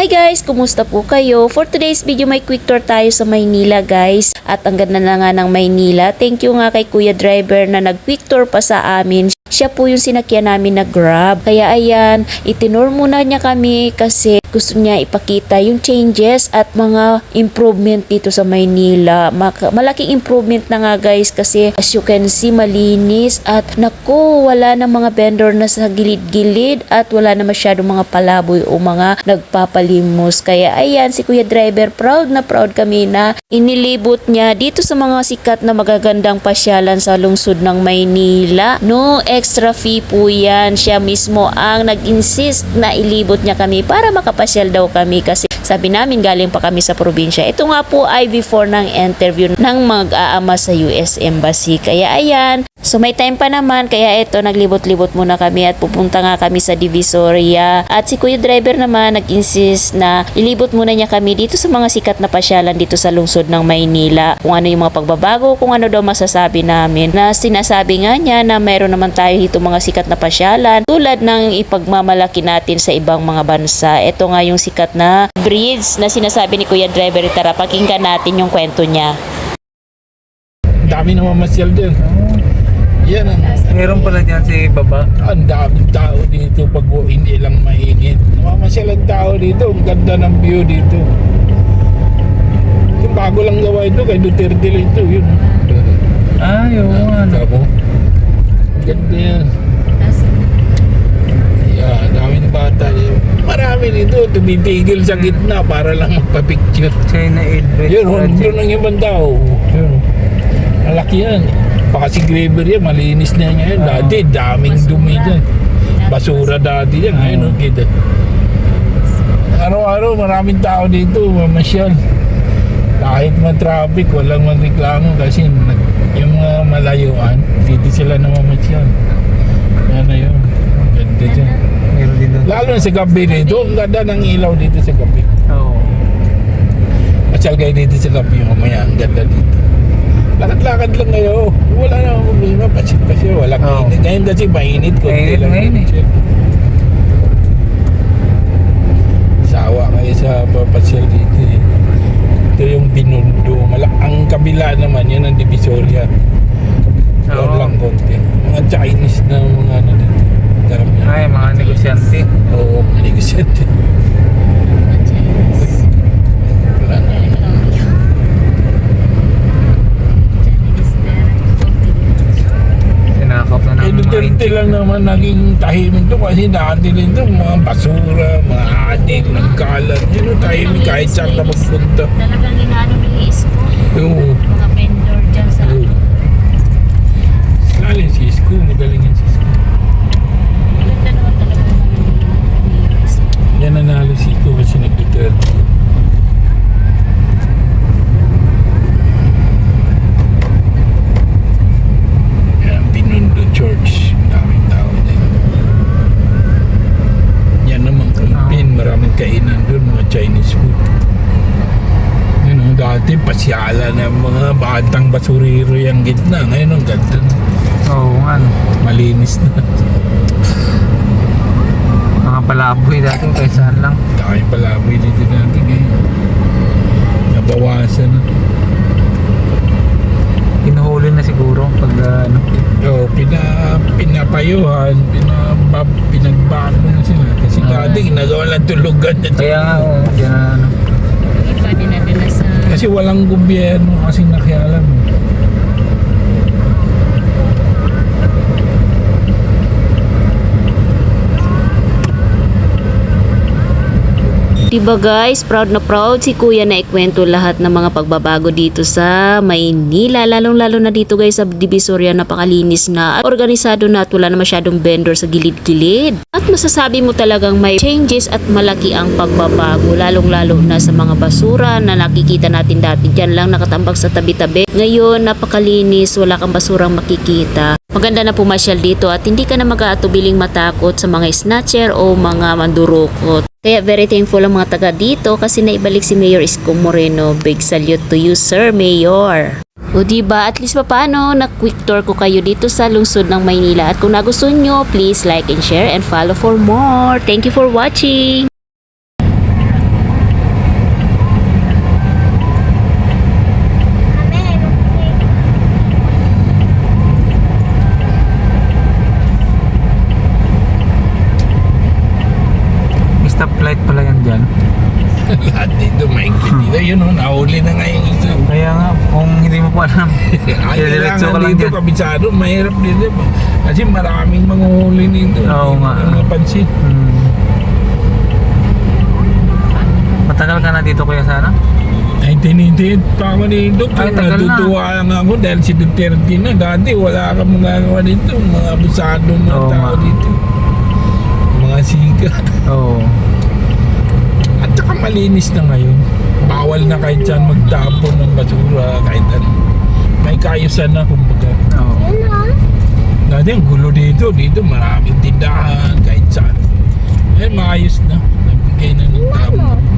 Hi guys! Kumusta po kayo? For today's video, may quick tour tayo sa Maynila guys. At ang ganda na nga ng Maynila. Thank you nga kay Kuya Driver na nag-quick tour pa sa amin. Siya po yung sinakyan namin na Grab. Kaya ayan, itinur muna niya kami kasi gusto niya ipakita yung changes at mga improvement dito sa Maynila. Malaking improvement na nga guys kasi as you can see malinis at naku wala na mga vendor na sa gilid-gilid at wala na masyadong mga palaboy o mga nagpapalimos. Kaya ayan si Kuya Driver proud na proud kami na inilibot niya dito sa mga sikat na magagandang pasyalan sa lungsod ng Maynila. No extra fee po yan. Siya mismo ang nag-insist na ilibot niya kami para makapasyal daw kami kasi sabi namin galing pa kami sa probinsya. Ito nga po ay before ng interview ng mag-aama sa US Embassy. Kaya ayan, So may time pa naman kaya ito naglibot-libot muna kami at pupunta nga kami sa Divisoria. At si Kuya Driver naman nag-insist na ilibot muna niya kami dito sa mga sikat na pasyalan dito sa lungsod ng Maynila. Kung ano yung mga pagbabago, kung ano daw masasabi namin. Na sinasabi nga niya na mayroon naman tayo dito mga sikat na pasyalan tulad ng ipagmamalaki natin sa ibang mga bansa. Ito nga yung sikat na bridge na sinasabi ni Kuya Driver. Tara pakinggan natin yung kwento niya. dami na mamasyal din. Yan ang, Meron pala dyan si Baba. ang daming tao dito pag hindi lang mainit. Namamasyal ang tao dito. Ang ganda ng view dito. Yung bago lang gawa ito kay Duterte lang ito. Yun. Ah, yung ano. Ang ganda yan. Yeah, daming bata. Marami dito. Tumitigil sa gitna para lang magpa-picture. China Aid Bridge Yun, yun Project. ang ibang tao. Yun. Malaki yan. Baka si Graver yan, malinis na yan ngayon. Dati, daming dumi dyan. Basura dati yan. Ngayon, oh, kita. Araw-araw, maraming tao dito, mamasyal. Kahit ma-traffic, walang magreklamo kasi yung mga malayuan, dito sila na mamasyal. Yan na yun. Ang Ganda dyan. Meron din doon. Lalo na sa gabi dito, ang ganda ng ilaw dito sa gabi. Oo. Masyal kayo dito sa gabi mamaya, ang ganda dito. Lakad-lakad lang kayo. Wala na akong problema. Pasit kasi wala Oo. init. Ngayon kasi mainit. Mainit lang ngayon eh. Sawa kayo sa papasyal dito eh. Ito yung binundo. Mala ang kabila naman, yan ang Divisoria. Doon Oo. lang konti. Mga Chinese na mga ano dito. Dami. Ay, mga negosyante. Oo, mga negosyante. Na. Na Duterte lang naman naging tahimik to kasi dati rin to mga basura, mga adik, nagkalat. Yun know, tahimik kahit saan ka magpunta. Talagang inaano ni Isko. Oo. Mga vendor dyan sa Oo. Lalo yung Cisco, magaling yung Cisco. Maganda naman talaga ng Isko. Yan nanalo si Cisco kasi nag-Duterte. Yan ang Pinundo Church. Maraming tao din. Yan naman Kampin. Maraming kainan doon. Mga Chinese food. Yun know, dati pasyala ng mga batang basuriro yung gitna. Ngayon ang ganda na. Oo, ano. Malinis na. Mga palaboy dati kaya saan lang. Dahil palaboy dito natin ngayon. Nabawasan na. Hinuhuli na siguro pag ah, ano. So, pina, pinapayuhan, pinabab, pinagbago na sila. Kasi dati ginagawa lang tulugan na Kaya nga, oo. Diyan na ano. Iba dinadala sa Kasi walang gobyerno kasi nakialam. eh. Diba guys, proud na proud si Kuya na ikwento lahat ng mga pagbabago dito sa Maynila. Lalong-lalo na dito guys sa Divisoria napakalinis na at organisado na at wala na masyadong vendor sa gilid-gilid. At masasabi mo talagang may changes at malaki ang pagbabago. Lalong-lalo na sa mga basura na nakikita natin dati. Diyan lang nakatambak sa tabi-tabi. Ngayon napakalinis, wala kang basurang makikita. Maganda na pumasyal dito at hindi ka na mag-aatubiling matakot sa mga snatcher o mga mandurukot. Kaya very thankful ang mga taga dito kasi naibalik si Mayor Isko Moreno. Big salute to you, Sir Mayor. O diba, at least pa paano, na-quick tour ko kayo dito sa lungsod ng Maynila. At kung nagustuhan nyo, please like and share and follow for more. Thank you for watching! Lahat dito maigpit dito. Yun nahuli na nga yung isa. Kaya nga, kung hindi mo pa alam. Diretso ka kailangan lang dito, dyan. kabisado, mahirap dito. Kasi maraming manguhuli dito. Oo nga. Napansin. Hmm. Matagal ka na dito kuya sana? Ay, tinitid pa ako dito. Ay, Pero tagal na. natutuwa lang ako dahil si Duterte na. Dati wala magagawa dito. Mga abusado Oo tao dito. Mga siga. Oo. At saka malinis na ngayon. Bawal na kahit saan magtapon ng basura, kahit ano. May kaayusan na kumbaga. Oo. Dati ang gulo dito, dito maraming tindahan, kahit saan. Eh, maayos na. Nabigay na ng tama